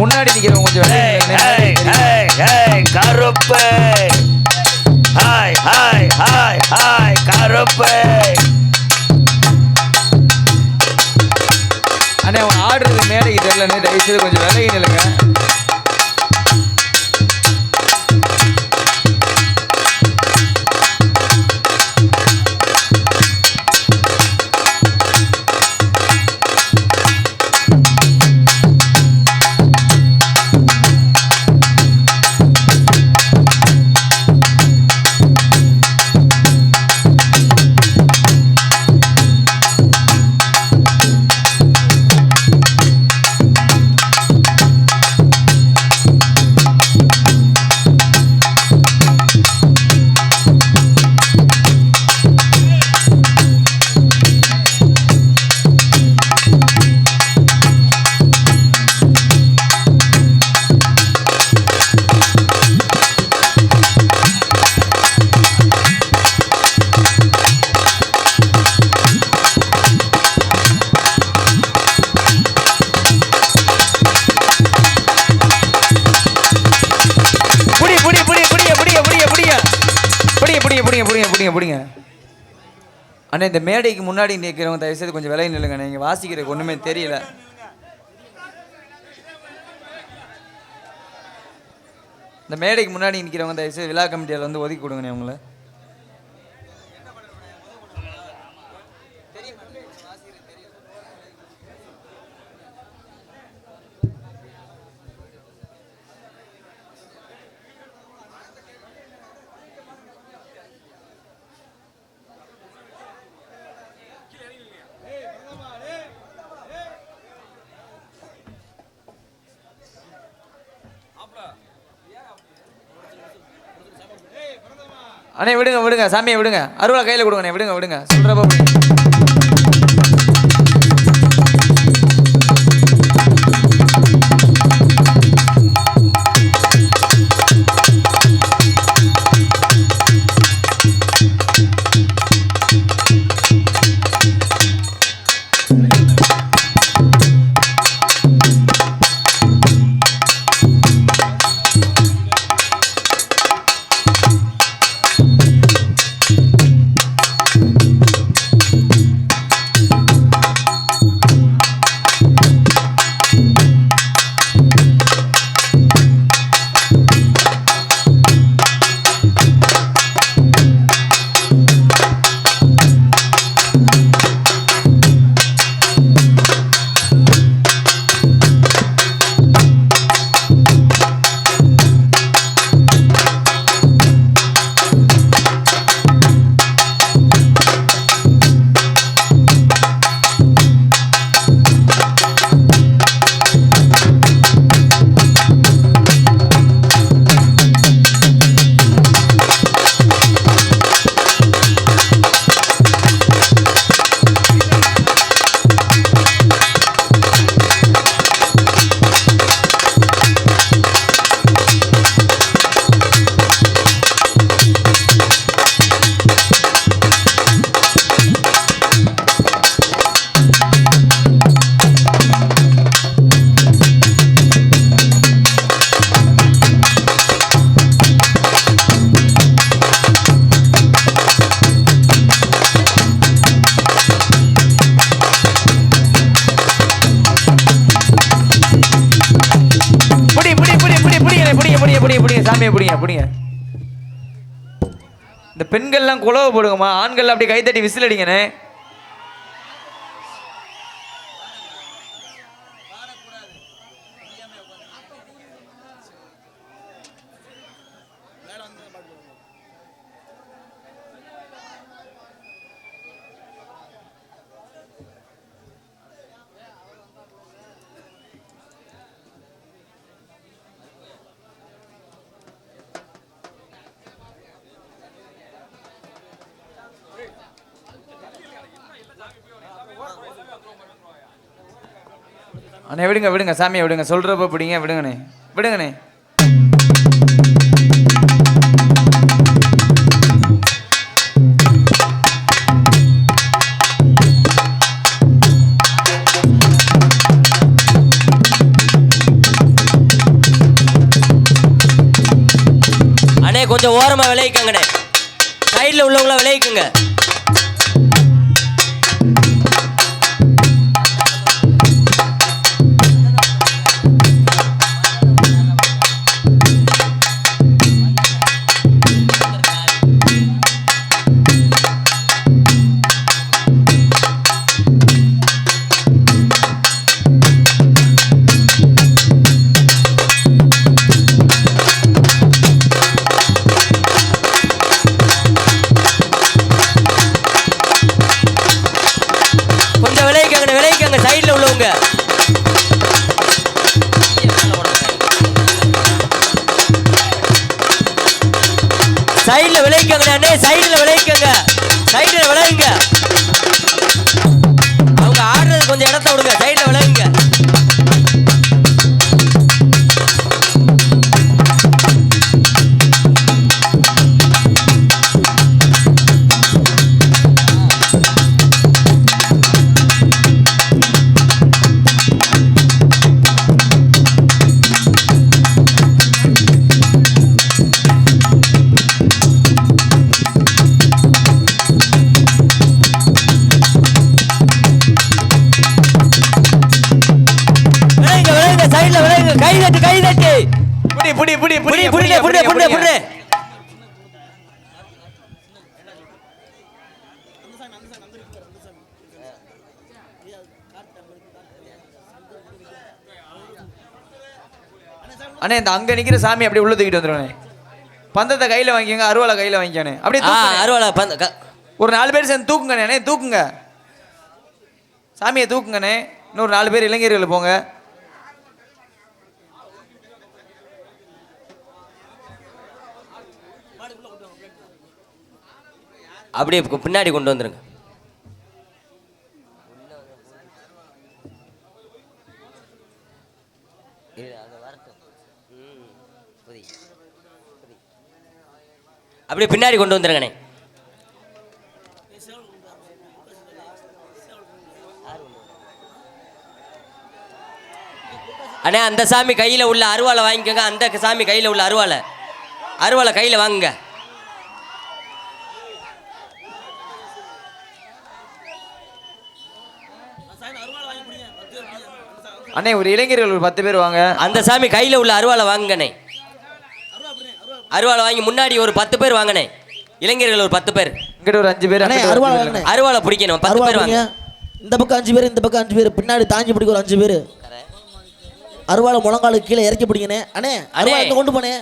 முன்னாடி நிக்கிறோம் கொஞ்சம் கருப்பு. ஹாய் ஹாய் ஹாய் ஹாய் கருப்பு. அண்ணே ஆடுறது மேடைக்கு தெரியலன்னு தயவுசெய்து கொஞ்சம் விலகி நிலுங்க அண்ணா இந்த மேடைக்கு முன்னாடி நிற்கிறவங்க தயவுசெய்து கொஞ்சம் விலகி நில்லுங்க நீங்கள் வாசிக்கிறதுக்கு ஒன்றுமே தெரியல. இந்த மேடைக்கு முன்னாடி நிற்கிறவங்க தயவுசெய்து விழா கமிட்டியில் வந்து ஒதுக்கி கொடுங்கண்ணே உங்களை. அண்ணே விடுங்க விடுங்க. சாமியை விடுங்க. அருவா கையில் கொடுங்கண்ணே விடுங்க விடுங்க. சொல்கிறப்ப விடுங்க பிடிங்க சாமியை பிடிங்க பிடிங்க. இந்த பெண்கள்லாம் குழவை போடுங்கம்மா. ஆண்கள் அப்படியே கைத்தட்டி விசில் அடிங்கண்ணே. அண்ணே விடுங்க விடுங்க சாமியை விடுங்க. சொல்கிறப்ப பிடிங்க விடுங்கண்ணே. விடுங்கண்ணே. அண்ணே கொஞ்சம் ஓரமாக விளைவிக்கங்கண்ணே சைடில் உள்ளவங்கள விளைவிக்குங்க சைடில் விளைவிக்கங்க அண்ணே சைடில் விளைவிக்கங்க. சைடில் விளைவிங்க. அவங்க ஆடுறது கொஞ்சம் இடத்த விடுங்க சைடில் விளைவிங்க. புடி புடி புடி புடி புடி புடி புடி அண்ணே இந்த அங்கே நிக்கிற சாமி அப்படியே உள்ள தூக்கிட்டு வந்துருவானே. பந்தத்தை கையில் வாங்கிக்கோங்க அருவாளை கையில் வாங்கிக்கானே. அப்படியே அருவாளை பந்த ஒரு நாலு பேர் சேர்ந்து தூக்குங்கண்ணே அண்ணே தூக்குங்க. சாமியை தூக்குங்கண்ணே. இன்னொரு நாலு பேர் இளைஞர்கள் போங்க. அப்படியே பின்னாடி கொண்டு வந்துருங்க. அப்படியே பின்னாடி கொண்டு வந்துருங்கண்ணே. அண்ணே அந்த சாமி கையில் உள்ள அருவாளை வாங்கிக்கோங்க. அந்த சாமி கையில் உள்ள அருவாளை. அருவாளை கையில் வாங்குங்க. அண்ணே ஒரு இளைஞர்கள் ஒரு பத்து பேர் வாங்க. அந்த சாமி கையில் உள்ள அருவாளை வாங்குங்கண்ணே. அருவாளை வாங்கி முன்னாடி ஒரு பத்து பேர் வாங்கினே இளைஞர்கள் ஒரு பத்து பேர். இங்கிட்ட ஒரு அஞ்சு பேர் அருவாள் அருவாளை பிடிக்கணும் பத்து பேர் வாங்க. இந்த பக்கம் அஞ்சு பேர் இந்த பக்கம் அஞ்சு பேர் பின்னாடி தாங்கி பிடிக்க ஒரு அஞ்சு பேர். அருவாளை முழங்காலுக்கு கீழே இறக்கி பிடிக்கணே அண்ணே அருவாளை கொண்டு போனே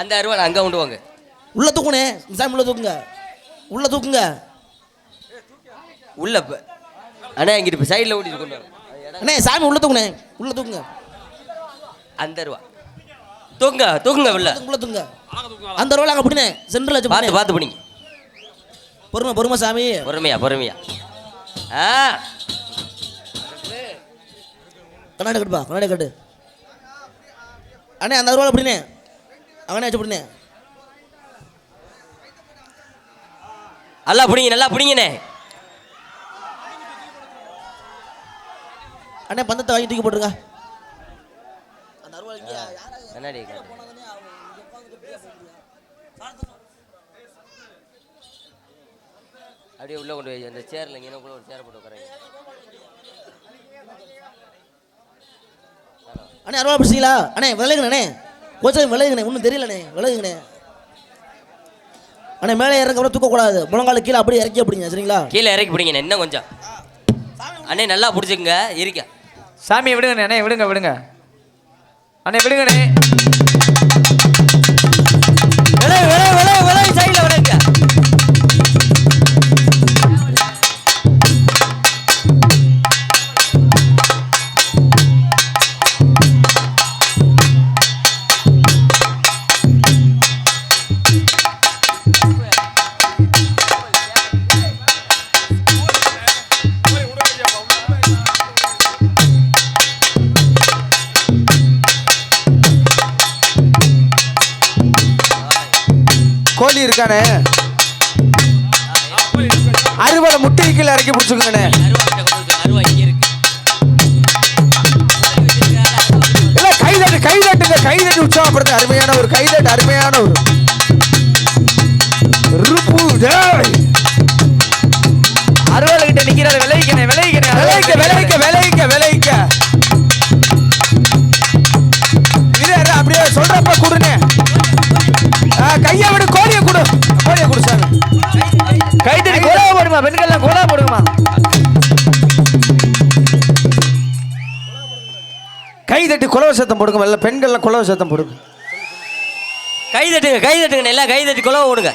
அந்த அருவாளை அங்கே கொண்டு வாங்க. உள்ள தூக்குனே சாமி உள்ள தூக்குங்க. உள்ள தூக்குங்க. உள்ள அண்ணே இங்கிட்டு சைடில் ஓட்டிட்டு கொண்டு அண்ணே சாமி உள்ள தூக்குனே உள்ள தூக்குங்க அந்த அருவா தூக்குங்க தூக்குங்க உள்ள. உள்ள தூக்குங்க அந்த அருவாளை அங்க பிடினே சென்டர்ல வச்சு பார்த்து. பார்த்து பிடிங்க. பொறுமை பொறுமை சாமி. பொறுமையா பொறுமையா. ஆ. கண்ணாடி கட்டுப்பா கண்ணாடி கட்டு. அண்ணே அந்த அருவாளை பிடினே அவனே வச்சு பிடினே நல்லா பிடிங்க நல்லா பிடிங்கண்ணே. அண்ணே பந்தத்தை வாங்கி தூக்கி போட்டுருங்க. காட்டு. அப்படியே உள்ள கொண்டு போய் அந்த சேர்ல இங்கே கூட ஒரு சேர் போட்டு உட்காருங்க. அண்ணே அருவா பிடிச்சிங்களா அண்ணே விளையுங்கண்ணே கொஞ்சம் விளையுங்கண்ணே ஒன்றும் தெரியலண்ணே விளையுங்கண்ணே அண்ணே மேலே இறக்க கூட தூக்கக்கூடாது. முழங்கால கீழே அப்படியே இறக்கி அப்படிங்க சரிங்களா? கீழே இறக்கி பிடிங்கண்ணே இன்னும் கொஞ்சம். அண்ணே நல்லா பிடிச்சிக்கங்க இருக்க. சாமியை விடுங்கண்ணே அண்ணே விடுங்க விடுங்க. அண்ணே விடுங்கண்ணே. கோழி இருக்கானே? அறுவடை முட்டை கீழே இறக்கி பிடிச்சிருக்கானே? இல்லை கைதட்டு கைதட்டு இந்த கைதட்டு உற்சாகப்படுத்த அருமையான ஒரு கைதட்டு அருமையான ஒரு அறுவடை கிட்ட நிக்கிறாரு விளைவிக்கணும் விளைவிக்கணும். விளைவிக்க கோலா பெண்கள்லாம் கோலா போடுங்கம்மா. கை தட்டி குலவ சத்தம் போடுங்க பெண்கள்லாம் குலவ சத்தம் போடுங்க. கை தட்டுங்க கை தட்டுங்க எல்லாம் கை தட்டி குலவை போடுங்க.